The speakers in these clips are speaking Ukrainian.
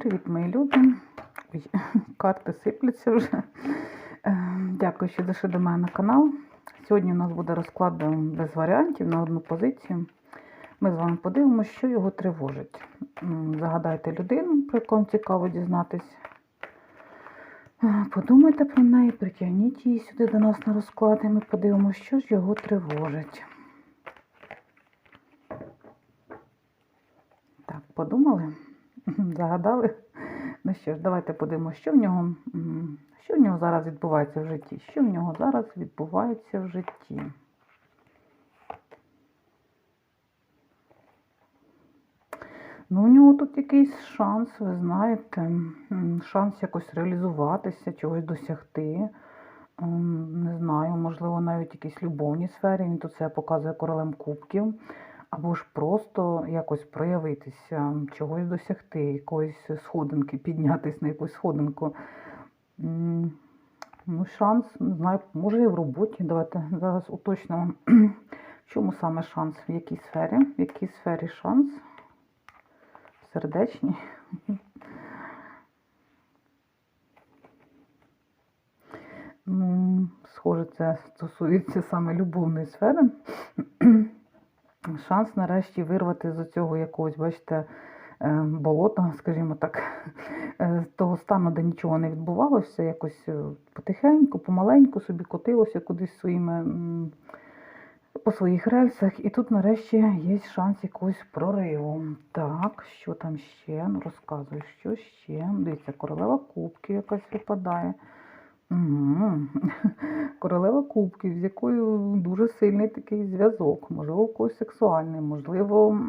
Привіт, мої люди. Ой, карти сипляться вже. Е, Дякую, що зайшли до мене на канал. Сьогодні у нас буде розклад е, без варіантів на одну позицію. Ми з вами подивимося, що його тривожить. Загадайте людину, про вам цікаво дізнатись. Е, Подумайте про неї, притягніть її сюди до нас на розклад, і ми подивимося, що ж його тривожить. Так, подумали? Загадали? Ну що ж, давайте подивимося, що в нього, що в нього зараз відбувається в житті. Що в нього зараз відбувається в житті? Ну, у нього тут якийсь шанс, ви знаєте, шанс якось реалізуватися, чогось досягти. Ем, Не знаю, можливо, навіть в якійсь любовній сфері. Він тут себе показує королем кубків. Або ж просто якось проявитися, чогось досягти, якоїсь сходинки, піднятися на якусь сходинку. Ну, шанс, не знаю, може і в роботі. Давайте зараз уточнимо, в чому саме шанс, в якій сфері, в якій сфері шанс. Сердечній. Ну, схоже, це стосується саме любовної сфери. Шанс нарешті вирвати з цього якогось, бачите, е, болота, скажімо так, е, з того стану, де нічого не відбувалося, якось е, потихеньку, помаленьку собі котилося кудись своїми по своїх рельсах. І тут нарешті є шанс якогось прориву. Так, що там ще? Ну, розказую, що ще. Дивіться, королева кубків якась випадає. Угу. Королева кубків, з якою дуже сильний такий зв'язок, можливо, когось сексуальний, можливо,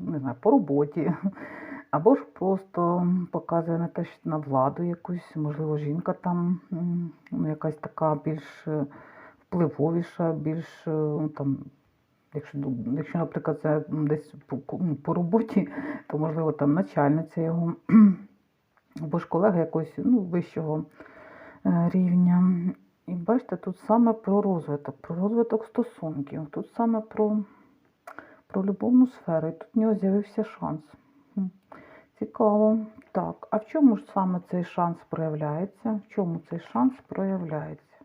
не знаю, по роботі. Або ж просто показує на те, що на владу якусь, можливо, жінка там ну, якась така більш е, впливовіша, більш е, ну, там. Якщо, якщо, наприклад, це десь по, по роботі, то можливо там начальниця його, або ж колега якогось ну, вищого рівня. І бачите, тут саме про розвиток, про розвиток стосунків, тут саме про, про любовну сферу. І тут в нього з'явився шанс. Цікаво. Так, а в чому ж саме цей шанс проявляється? В чому цей шанс проявляється?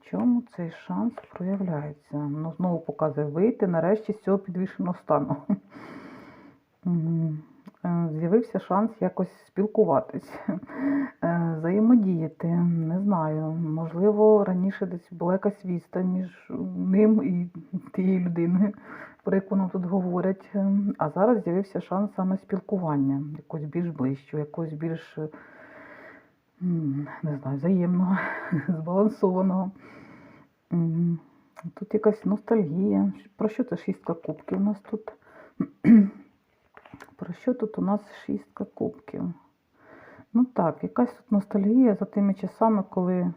В чому цей шанс проявляється? Ну, знову показує вийти нарешті з цього підвішеного стану. Е, З'явився шанс якось спілкуватись, е, взаємодіяти. Не знаю. Можливо, раніше десь була якась відстань між ним і тією людиною, про яку нам тут говорять. Е, А зараз з'явився шанс саме спілкування, якось більш ближчого, якось більш не знаю, взаємного, збалансованого. Тут якась ностальгія. Про що це шістка кубків у нас тут? Про що тут у нас шістка кубків? Ну так, якась тут ностальгія за тими часами, коли,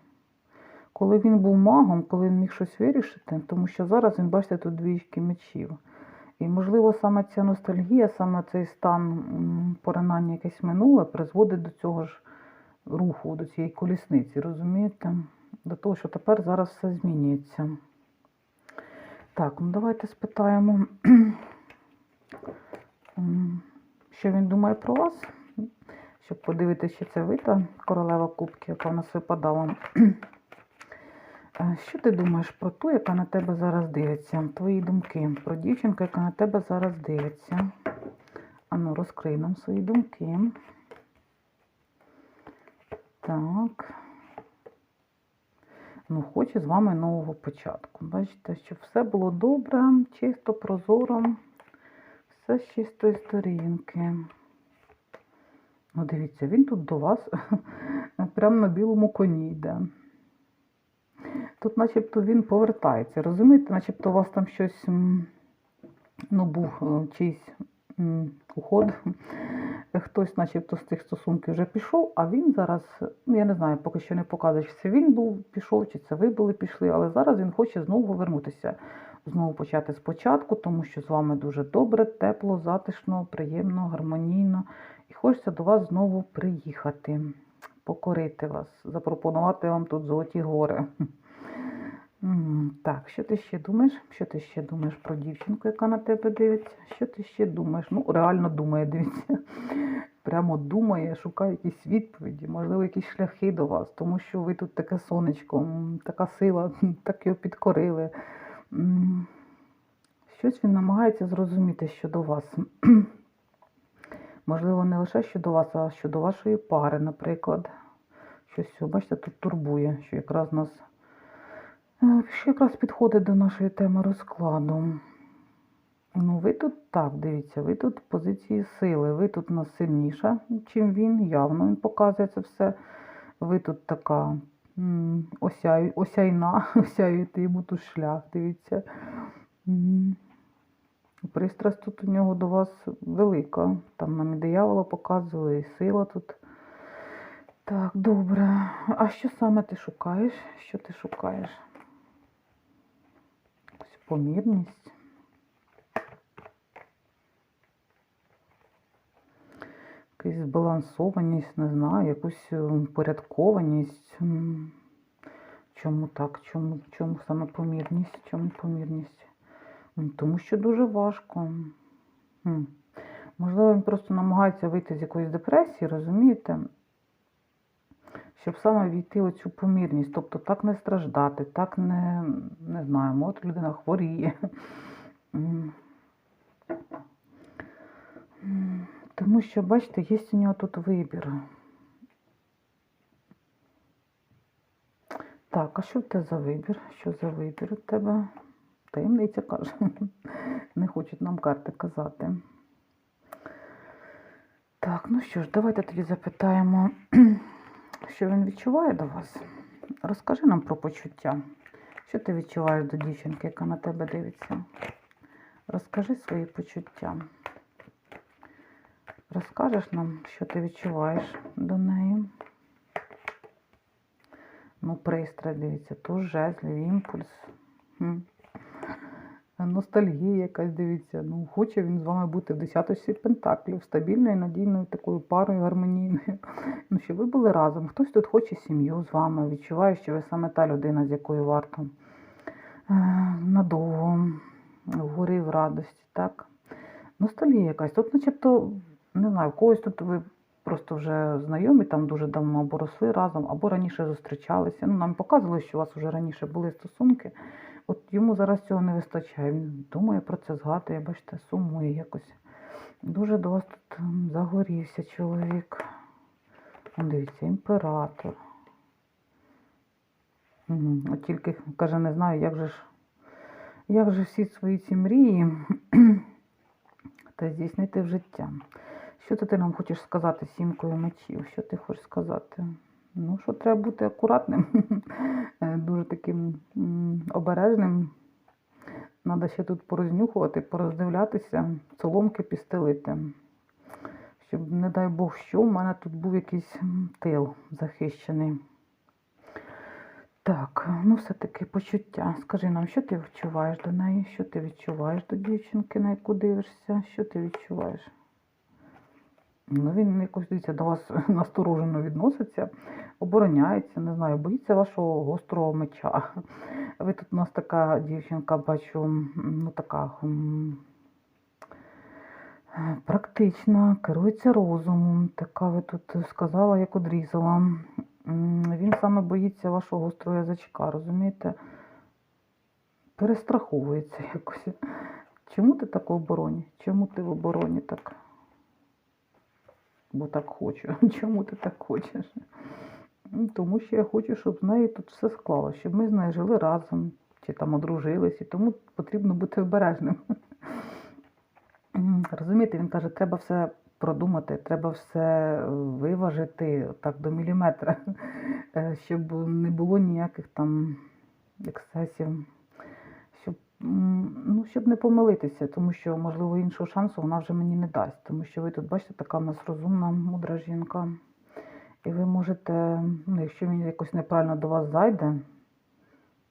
коли він був магом, коли він міг щось вирішити, тому що зараз він, бачите, тут двічки мечів. І, можливо, саме ця ностальгія, саме цей стан поринання якесь минуле призводить до цього ж руху, до цієї колісниці, розумієте? До того, що тепер зараз все змінюється. Так, ну давайте спитаємо, що він думає про вас, щоб подивитися, чи це ви та королева кубків, яка в нас випадала. Е, Що ти думаєш про ту, яка на тебе зараз дивиться? Твої думки про дівчинку, яка на тебе зараз дивиться. Ану, розкрий нам свої думки. Так. Ну, хоче з вами нового початку. Бачите, щоб все було добре, чисто, прозоро, все з чистої сторінки. Ну, дивіться, він тут до вас прямо на білому коні йде. Тут начебто він повертається. Розумієте, начебто у вас там щось ну, був е, чийсь уход. Хтось, начебто, з цих стосунків вже пішов, а він зараз, ну я не знаю, поки що не показує, чи це він був пішов, чи це ви були пішли, але зараз він хоче знову повернутися, знову почати спочатку, тому що з вами дуже добре, тепло, затишно, приємно, гармонійно. І хочеться до вас знову приїхати, покорити вас, запропонувати вам тут золоті гори. Так, що ти ще думаєш? Що ти ще думаєш про дівчинку, яка на тебе дивиться? Що ти ще думаєш? Ну, реально думає, дивіться. прямо думає, шукає якісь відповіді, можливо, якісь шляхи до вас, тому що ви тут таке сонечко, така сила, так його підкорили. Щось він намагається зрозуміти щодо вас. Можливо, не лише щодо вас, а щодо вашої пари, наприклад. Щось, бачите, тут турбує, що якраз нас е, що якраз підходить до нашої теми розкладу. Ну, ви тут так, дивіться, ви тут в позиції сили, ви тут у нас сильніша, чим він, явно він показує це все. Ви тут така осяю, осяйна, осяюєте йому тут шлях, дивіться. Пристрасть тут у нього до вас велика. Там нам і диявола показували, і сила тут. Так, добре. А що саме ти шукаєш? Що ти шукаєш? Якусь помірність. Якусь збалансованість, не знаю, якусь порядкованість. Чому так? Чому, чому саме помірність? Чому помірність? Тому що дуже важко. Можливо, він просто намагається вийти з якоїсь депресії, розумієте? Щоб саме війти в цю помірність, тобто так не страждати, так не, не знаю, може людина хворіє. Тому що, бачите, є у нього тут вибір. Так, а що в тебе за вибір? Що за вибір у тебе? Таємниця каже. Не хочуть нам карти казати. Так, ну що ж, давайте тоді запитаємо, що він відчуває до вас. Розкажи нам про почуття. Що ти відчуваєш до дівчинки, яка на тебе дивиться? Розкажи свої почуття. Розкажеш нам, що ти відчуваєш до неї? Ну, пристрій, дивіться, туз жезлів, імпульс. Ностальгія якась, дивіться. Ну, хоче він з вами бути в десяточці пентаклів, стабільною, надійною такою парою гармонійною. Ну, щоб ви були разом. Хтось тут хоче сім'ю з вами, відчуває, що ви саме та людина, з якою варто е, надовго, в горі в радості, так? Ностальгія якась. Тут, начебто, не знаю, в когось тут ви просто вже знайомі там дуже давно, або росли разом, або раніше зустрічалися. Ну, нам показували, що у вас вже раніше були стосунки. От йому зараз цього не вистачає. Він думає про це, згадує, бачите, сумує якось. Дуже до вас тут загорівся чоловік. Дивіться, імператор. От тільки каже, не знаю, як же ж, як же всі свої ці мрії та здійснити в життя. Що ти, нам хочеш сказати сімкою мечів? Що ти хочеш сказати? Ну, що треба бути акуратним, е, дуже таким обережним. Треба ще тут порознюхувати, пороздивлятися, соломки підстелити. Щоб, не дай Бог, що, в мене тут був якийсь тил захищений. Так, ну все-таки почуття. Скажи нам, що ти відчуваєш до неї? Що ти відчуваєш до дівчинки, на яку дивишся? Що ти відчуваєш? Ну, він якось дивіться, до вас насторожено відноситься, обороняється, не знаю, боїться вашого гострого меча. Ви тут у нас така дівчинка, бачу, ну така практична, керується розумом. Така ви тут сказала, як одрізала. Він саме боїться вашого гострого язичка, розумієте? Перестраховується якось. Чому ти так в обороні? Чому ти в обороні так? Бо так хочу. Чому ти так хочеш? Ну, Тому що я хочу, щоб з нею тут все склалося, щоб ми з нею жили разом, чи там одружились, і тому потрібно бути обережним. Розумієте, він каже, треба все продумати, треба все виважити так до міліметра, е, щоб не було ніяких там ексцесів, ну, щоб не помилитися, тому що, можливо, іншого шансу вона вже мені не дасть. Тому що ви тут, бачите, така в нас розумна, мудра жінка. І ви можете, ну, якщо він якось неправильно до вас зайде,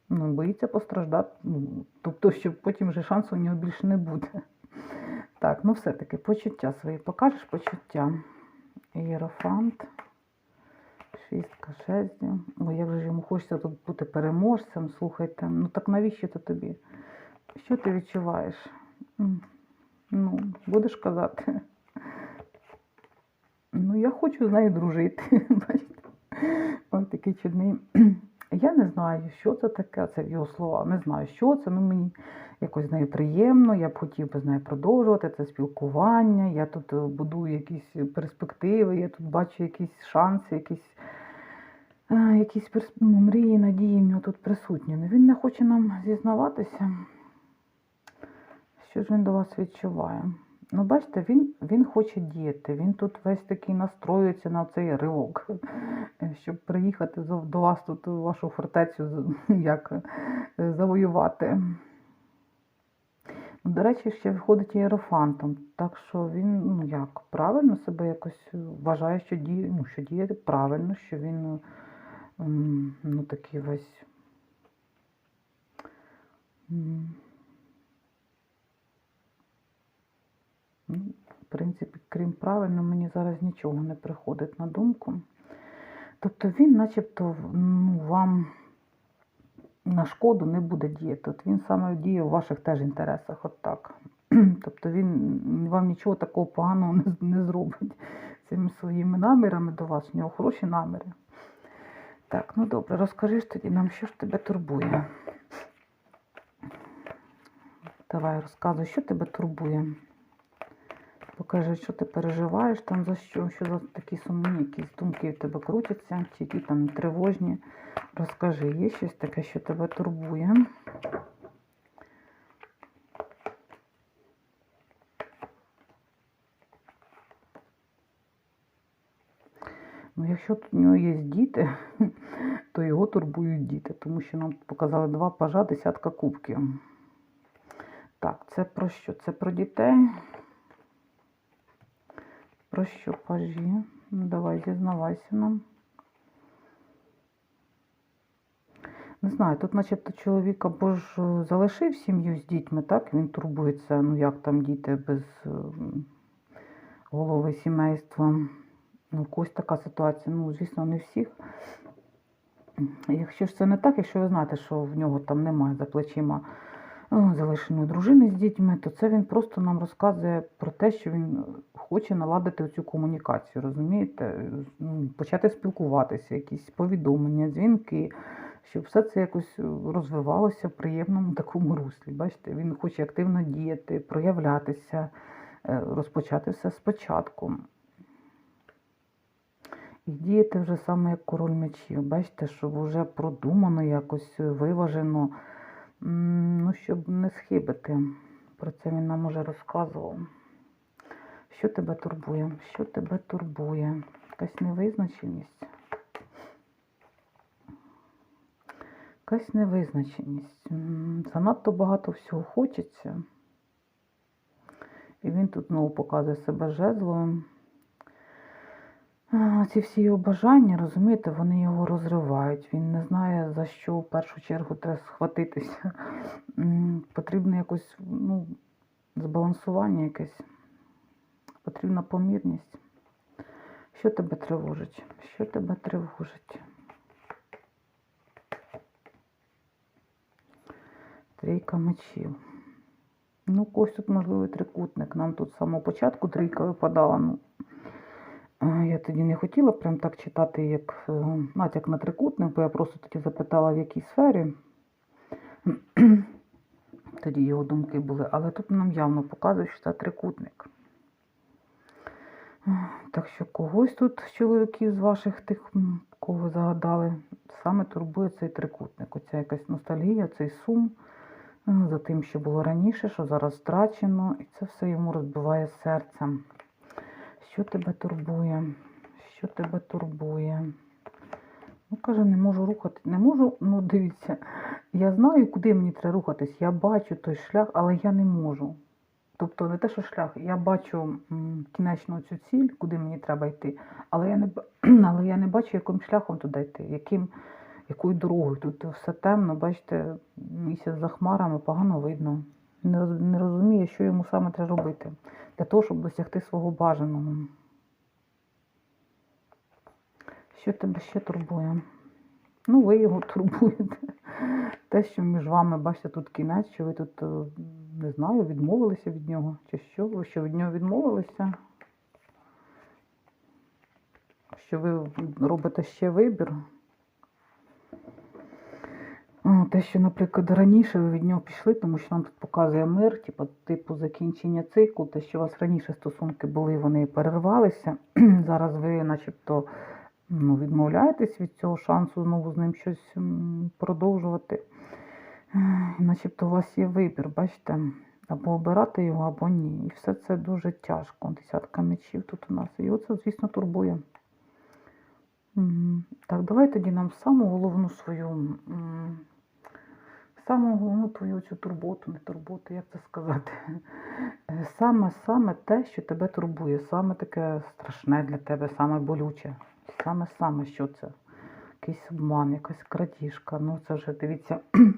ну, боїться постраждати. Ну, тобто, що потім вже шансу у нього більше не буде. Так, ну все-таки почуття свої. Покажеш почуття. Ієрофант. Шістка жезлів. Ой, як же йому хочеться тут бути переможцем, слухайте. Ну так навіщо це тобі? Що ти відчуваєш? Ну, будеш казати. Ну, я хочу з нею дружити. Бачите? Ось такий чудний. Я не знаю, що це таке, це в його слова. Не знаю, що це. Ну мені якось з нею приємно. Я б хотів би з нею продовжувати це спілкування. Я тут е, будую якісь перспективи, я тут бачу якісь шанси, якісь, е, якісь перс... ну, мрії, надії в нього тут присутні. Ну, він не хоче нам зізнаватися. Що ж він до вас відчуває? Ну, бачите, він, він хоче діяти, він тут весь такий настроюється на цей ривок, щоб приїхати до вас тут, вашу фортецю, як е, завоювати. Ну, До речі, ще виходить ієрофантом, так що він, ну як, правильно себе якось вважає, що діє, ну, що діє правильно, що він ну, ну такий весь. м, Ну, в принципі, крім правильно, мені зараз нічого не приходить на думку. Тобто він начебто ну, вам на шкоду не буде діяти. От він саме діє в ваших теж інтересах, от так. Тобто він вам нічого такого поганого не, не зробить цими своїми намірами до вас. У нього хороші наміри. Так, ну добре, розкажи ж тоді нам, що ж тебе турбує. Давай розказуй, що тебе турбує. Покажи, що ти переживаєш там за що, що за такі сумні, якісь думки в тебе крутяться, чи які там тривожні. Розкажи, є щось таке, що тебе турбує? Ну, якщо у нього є діти, то його турбують діти, тому що нам показали два пажа, десятка кубків. Так, це про що? Це про дітей. Про що пажі? Ну, давай, зізнавайся нам. Не знаю, тут начебто чоловік або ж е, залишив сім'ю з дітьми, так? Він турбується, ну як там діти без ем, голови сімейства. Ну, когось така ситуація, ну, звісно, не всіх. Якщо ж це не так, якщо ви знаєте, що в нього там немає за плечима е, залишеної дружини з дітьми, то це він просто нам розказує про те, що він хоче наладити цю комунікацію, розумієте? Ну, Почати спілкуватися, якісь повідомлення, дзвінки, щоб все це якось розвивалося в приємному такому руслі. Бачите, він хоче активно діяти, проявлятися, е, розпочати все спочатку. І діяти вже саме як король мечів. Бачите, щоб вже продумано, якось виважено, ну, щоб не схибити. Про це він нам уже розказував. Що тебе турбує? Що тебе турбує? Якась невизначеність? Якась невизначеність. Занадто багато всього хочеться. І він тут знову показує себе жезловим. Ці всі його бажання, розумієте, вони його розривають. Він не знає, за що в першу чергу треба схватитися. М, Потрібно якось ну, збалансування якесь. Потрібна помірність. Що тебе тривожить? Що тебе тривожить? Трійка мечів. Ну, когось тут можливий трикутник. Нам тут з самого початку трійка випадала. Ну, я тоді не хотіла прям так читати, як е, натяк на трикутник, бо я просто тоді запитала, в якій сфері. Тоді його думки були. Але тут нам явно показує, що це трикутник. Так що когось тут з чоловіків з ваших тих, кого загадали, саме турбує цей трикутник. Оця якась ностальгія, цей сум е, за тим, що було раніше, що зараз втрачено, і це все йому розбиває серце. Що тебе турбує? Що тебе турбує? Ну, каже, не можу рухати. Не можу, ну дивіться, я знаю, куди мені треба рухатись. Я бачу той шлях, але я не можу. Тобто не те, що шлях, я бачу кінечну цю ціль, куди мені треба йти, але я не, але я не бачу, яким шляхом туди йти, яким, якою дорогою. Тут все темно, бачите, місяць за хмарами погано видно. Не, розуміє, що йому саме треба робити для того, щоб досягти свого бажаного. Що тебе ще турбує? Ну, ви його турбуєте. Те, що між вами, бачите, тут кінець, що ви тут, е, не знаю, відмовилися від нього, чи що, ви що від нього відмовилися? що ви робите ще вибір. Те, що, наприклад, раніше ви від нього пішли, тому що нам тут показує мир, типу, типу закінчення циклу, те, що у вас раніше стосунки були, вони перервалися. Зараз ви, начебто, ну, відмовляєтесь від цього шансу знову з ним щось продовжувати. Ех, Начебто у вас є вибір, бачите, або обирати його, або ні. І все це дуже тяжко. Десятка мечів тут у нас. І оце, звісно, турбує. Так, давай тоді нам саму головну свою, саму головну твою цю турботу, не турботу, як це сказати. Е, Саме, саме те, що тебе турбує, саме таке страшне для тебе, саме болюче. Саме саме що це? Якийсь обман, якась крадіжка. Ну це вже дивіться.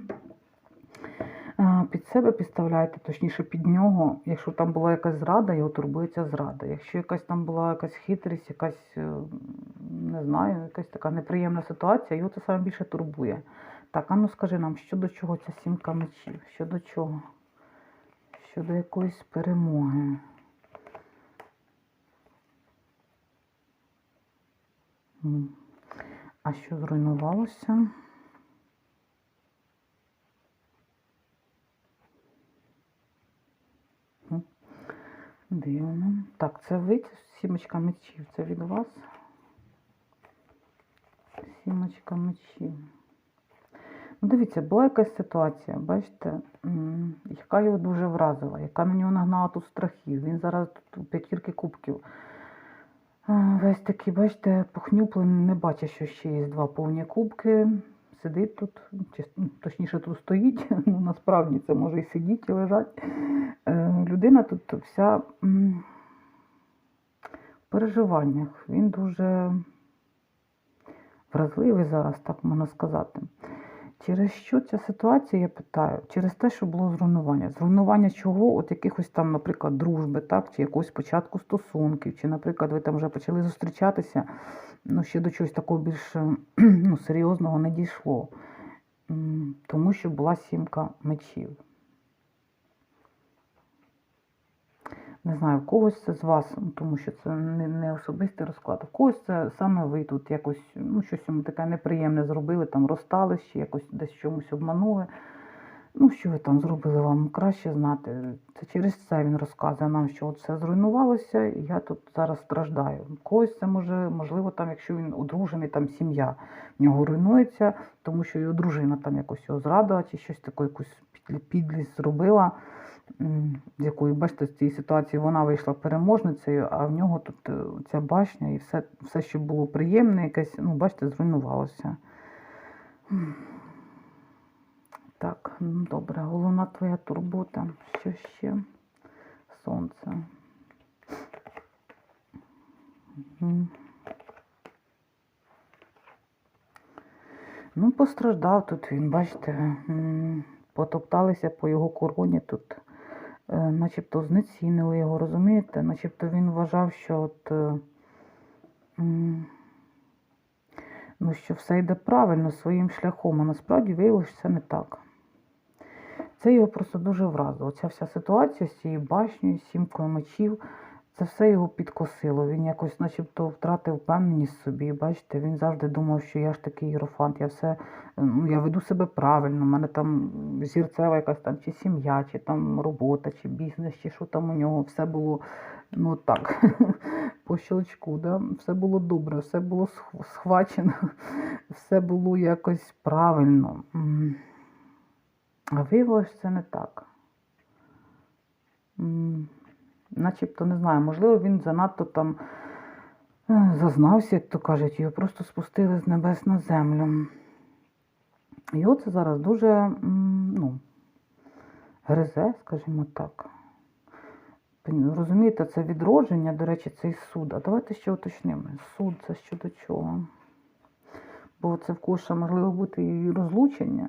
Під себе підставляєте, точніше під нього. Якщо там була якась зрада, його турбується зрада. Якщо якась там була якась хитрість, якась, е, не знаю, якась така неприємна ситуація, його це саме більше турбує. Так, а ну скажи нам, що до чого ця сімка мечів? Що до чого? Щодо якоїсь перемоги. А що зруйнувалося? Дивно. Так, це ви, сімочка мечів, це від вас. Сімочка мечів. Ну, дивіться, була якась ситуація, бачите, яка його дуже вразила, яка на нього нагнала тут страхів. Він зараз тут у п'ятірки кубків. Весь такий, бачите, похнюплений, не бачить, що ще є два повні кубки. Сидить тут, чи, ну, точніше, тут стоїть. Ну, насправді це може і сидіти, і лежать. Е, людина тут вся в переживаннях. Він дуже вразливий зараз, так можна сказати. Через що ця ситуація, я питаю? Через те, що було зруйнування. Зруйнування чого? От якихось там, наприклад, дружби, так, чи якогось початку стосунків, чи, наприклад, ви там вже почали зустрічатися, ну, ще до чогось такого більш е, ну, серйозного не дійшло. Тому що була сімка мечів. Не знаю, в когось це з вас, тому що це не, не особистий розклад. В когось це саме ви тут якось, ну, щось йому таке неприємне зробили, там розстались, чи якось десь чомусь обманули. Ну, що ви там зробили, вам краще знати. Це через це він розказує нам, що от все зруйнувалося, і я тут зараз страждаю. Когось це може, можливо, там, якщо він одружений, там сім'я в нього руйнується, тому що його дружина там якось його зрадила, чи щось таке, якусь підлість зробила з якої, бачите, з цієї ситуації вона вийшла переможницею, а в нього тут е, ця башня і все, все що було приємне, якесь, ну, бачите, зруйнувалося. Так, ну, добре, головна твоя турбота. Що ще? Сонце. Ну, постраждав тут він, бачите, потопталися по його короні тут, начебто знецінили його, розумієте? Начебто він вважав, що от, е, ну, що все йде правильно своїм шляхом, а насправді виявилося, що це не так. Це його просто дуже вразило. Ця вся ситуація з цією башнею, сімкою мечів, це все його підкосило. Він якось начебто втратив впевненість собі. Бачите, він завжди думав, що я ж такий єрофант, я все, ну, я веду себе правильно, у мене там зірцева якась там чи сім'я, чи там робота, чи бізнес, чи що там у нього, все було ну так, по щелчку, да? все було добре, все було схвачено, все було якось правильно. А виявилося, це не так. Начебто, не знаю, можливо, він занадто там е, зазнався, як то кажуть, його просто спустили з небес на землю. Його це зараз дуже, ну, гризе, скажімо так. Розумієте, це відродження, до речі, цей суд. А давайте ще уточнимо. Суд це щодо чого? Бо це в коша можливо бути і розлучення.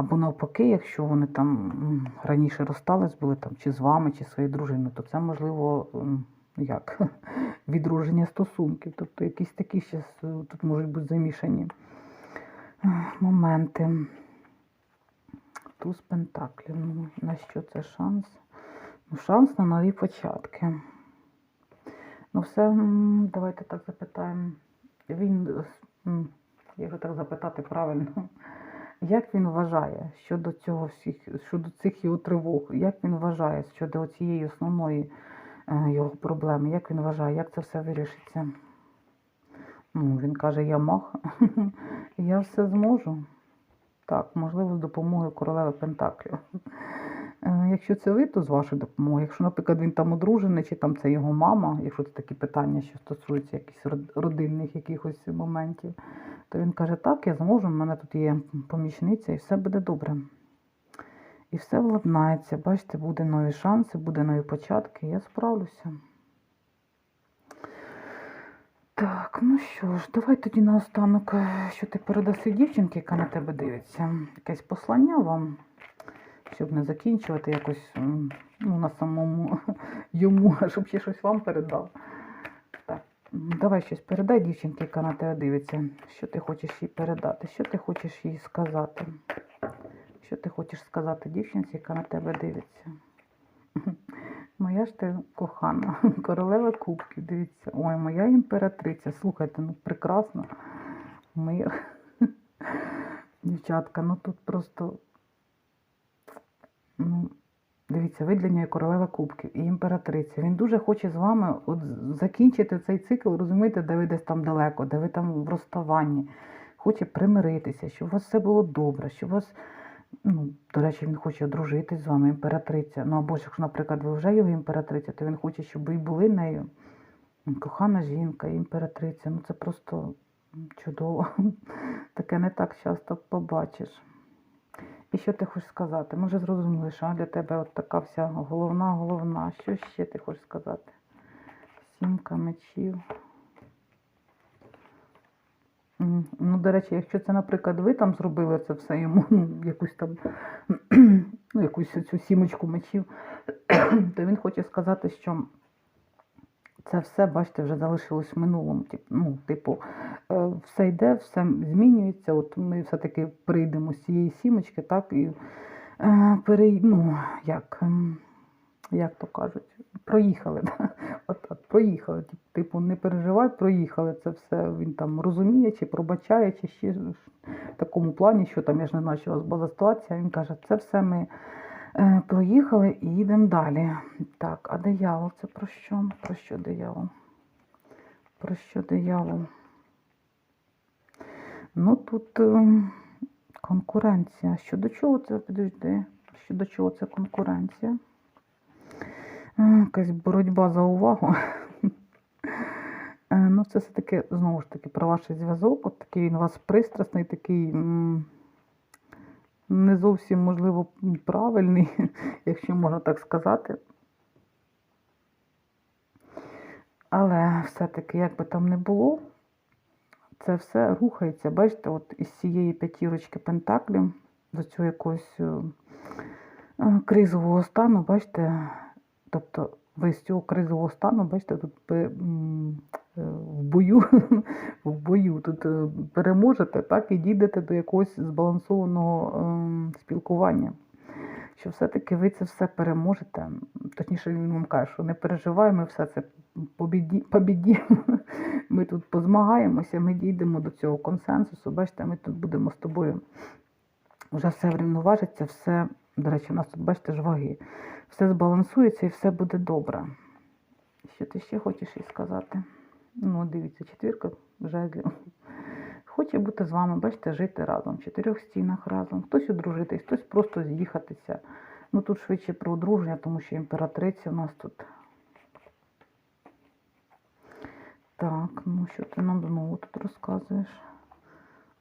Або навпаки, якщо вони там раніше розстались, були там чи з вами, чи своєю дружиною, то це можливо як відродження стосунків. Тобто якісь такі ще тут можуть бути замішані е, моменти. Туз Пентаклів. Ну, на що це шанс? Ну, шанс на нові початки. Ну, все, давайте так запитаємо. Він, е, як так запитати правильно, як він вважає щодо цього всіх, щодо цих його тривог, як він вважає щодо цієї основної е, його проблеми, як він вважає, як це все вирішиться? Ну, він каже, я мах, я все зможу. Так, можливо, з допомогою королеви Пентаклів. Е, Якщо це ви, то з вашою допомогою. Якщо, наприклад, він там одружений, чи там це його мама, якщо це такі питання, що стосуються якихось родинних якихось моментів, то він каже, так, я зможу, в мене тут є помічниця і все буде добре. І все владнається. Бачите, буде нові шанси, буде нові початки, я справлюся. Так, ну що ж, давай тоді наостанок, е, що ти передаси дівчинки, яка на тебе дивиться. Якесь послання вам, щоб не закінчувати якось ну, на самому йому, щоб ще щось вам передав. Так, давай щось передай дівчинці, яка на тебе дивиться. Що ти хочеш їй передати? Що ти хочеш їй сказати? Що ти хочеш сказати дівчинці, яка на тебе дивиться? Моя ж ти кохана, королева кубків, дивіться. Ой, моя імператриця. Слухайте, ну прекрасно. Моя дівчатка, ну тут просто. Дивіться, ви для нього королева кубків і імператриця. Він дуже хоче з вами от закінчити цей цикл, розумієте, де ви десь там далеко, де ви там в розставанні. Хоче примиритися, щоб у вас все було добре, щоб у вас. Ну, до речі, він хоче одружитись з вами, імператриця. Ну або ж, якщо, наприклад, ви вже його імператриця, то він хоче, щоб ви були нею. Кохана жінка, імператриця. Ну це просто чудово. Таке не так часто побачиш. І що ти хочеш сказати? Ми вже зрозуміли, що для тебе от така вся головна, головна. Що ще ти хочеш сказати? Сімка мечів. Ну, до речі, якщо це, наприклад, ви там зробили це все йому, ну, якусь там, ну, якусь цю сімочку мечів, то він хоче сказати, що це все, бачите, вже залишилось в минулому. Тип- Ну, типу, е, все йде, все змінюється. От ми все-таки прийдемо з цієї сімочки, так, і е, перей, ну, як, ем, як то кажуть, проїхали. От, от, проїхали. Типу, не переживай, проїхали. Це все він там розуміє, чи пробачає, чи ще в такому плані, що там я ж не знаю, що у вас була ситуація. Він каже, це все ми проїхали і їдемо далі. Так, а диявол це про що? Про що диявол? Про що диявол? Ну тут е, конкуренція. Щодо чого це підожди? Щодо чого це конкуренція? Е, Якась боротьба за увагу. Е, Ну, це все-таки, знову ж таки, про ваш зв'язок. От такий він у вас пристрасний, такий не зовсім, можливо, правильний, якщо можна так сказати. Але все-таки, як би там не було, це все рухається. Бачите, от із цієї п'ятірочки пентаклів до цього якогось е, е, кризового стану, бачите, тобто ви з цього кризового стану, бачите, тут в бою, в бою тут е, переможете, так, і дійдете до якогось збалансованого ем, спілкування. Що все-таки ви це все переможете. Точніше, він вам каже, що не переживай, ми все це побідімо. Ми тут позмагаємося, ми дійдемо до цього консенсусу. Бачите, ми тут будемо з тобою. Вже все врівноважиться, все, до речі, у нас тут, бачите, ж ваги. Все збалансується і все буде добре. Що ти ще хочеш їй сказати? Ну, дивіться, четвірка жезлів. Хоче бути з вами, бачите, жити разом, в чотирьох стінах разом. Хтось одружитись, хтось просто з'їхатися. Ну тут швидше про одруження, тому що імператриця у нас тут. Так, ну що ти нам знову тут розказуєш?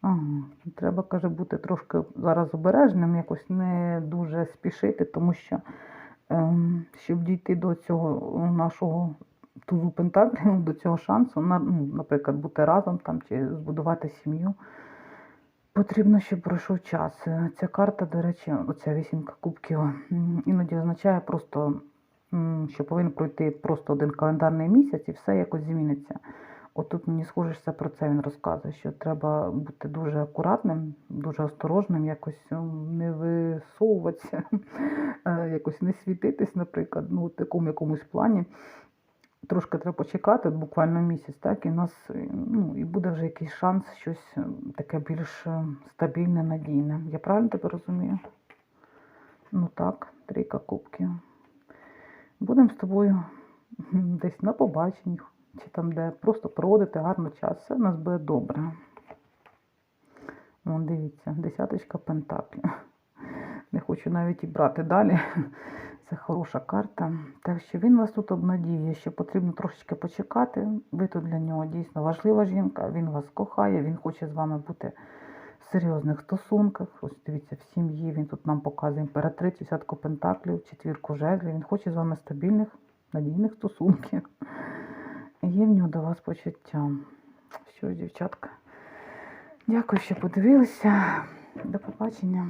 Ага, треба, каже, бути трошки зараз обережним, якось не дуже спішити, тому що ем, щоб дійти до цього нашого тузу пентаклів, до цього шансу, на, ну, наприклад, бути разом там чи збудувати сім'ю, потрібно, щоб пройшов час. Е, Ця карта, до речі, оця вісімка кубків, іноді означає просто, що повинен пройти просто один календарний місяць і все якось зміниться. От тут мені схоже, це про це він розказує, що треба бути дуже акуратним, дуже осторожним, якось не висовуватися, е, якось не світитись, наприклад, ну, в такому якомусь плані. Трошки треба почекати, буквально місяць, так, і нас е, ну, і буде вже якийсь шанс щось е, таке більш е, стабільне, надійне. Я правильно тебе розумію? Ну так, трійка кубків. Будемо з тобою десь на побаченні, чи там де просто проводити гарно час. Все в нас буде добре. Вон, дивіться, десяточка пентаклів. Не хочу навіть і брати далі. Це хороша карта. Так що він вас тут обнадіює, що потрібно трошечки почекати. Ви тут для нього дійсно важлива жінка, він вас кохає, він хоче з вами бути в серйозних стосунках. Ось дивіться, в сім'ї він тут нам показує імператрицю, сятку пентаклів, четвірку жезлів. Він хоче з вами стабільних, надійних стосунків. Є в нього до вас почуття. Що ж, дівчатка, дякую, що подивилися. До побачення.